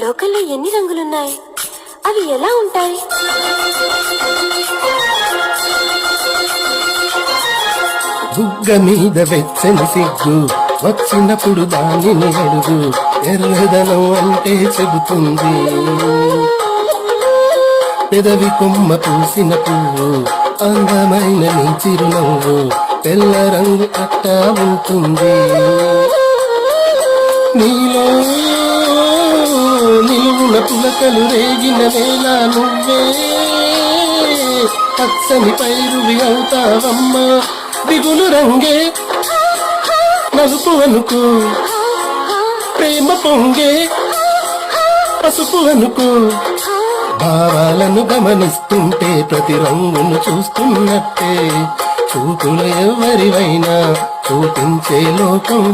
లోకంలో ఎన్ని రంగులున్నాయి? అవి ఎలా ఉంటాయి? బుగ్గ మీద వెచ్చని సిగ్గు వచ్చినప్పుడు దానిని అడుగు ఎర్రదనం అంటే చెబుతుంది. పెదవి కొమ్మ పూసిన పువ్వు అందమైన నీ చిరునవ్వు తెల్ల రంగు అట్టా ఉంటుంది నీలో నిలువున పులకలు రేగిన వేళ నువ్వే. పచ్చని పైరువి అవుతావమ్మా. దిగులు రంగే. నలుపు అనుకో ప్రేమ పొంగే. పసుపు అనుకో భావాలను గమనిస్తుంటే ప్రతి రంగును చూస్తున్నట్టే. చూపులు ఎవరివైనా చూపించే లోకం